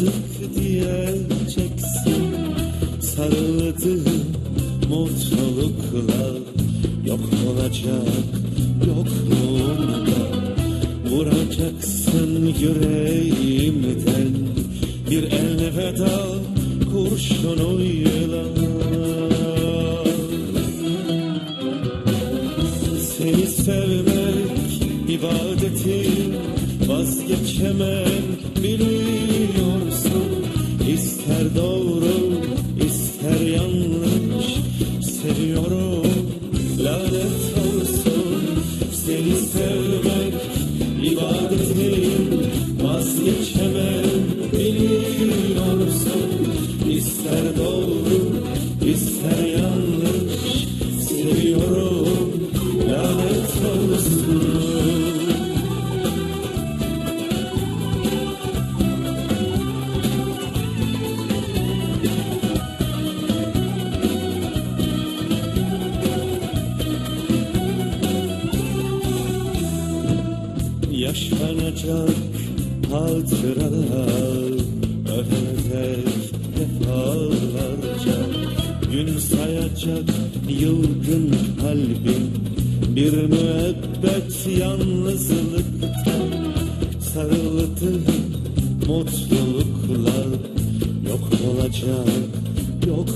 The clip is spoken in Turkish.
Dık diyeceksin sarıldığım mutluluklar. Yok olacak yokluğunda vuracaksın yüreğimden bir elveda kurşunuyla seni sevmek ibadetim vazgeçemem biliyorsun seni sevmek ibadetim vazgeçemem biliyorsun İster doğru ister yanlış. Seviyorum lanet olsun Yaşanacak hatıralar Öpecek defalarca. Gün sayacak yılgın kalbim Bir müebbet yalnızlıkta Sarıldığım mutluluklar Yok olacak yokluğumda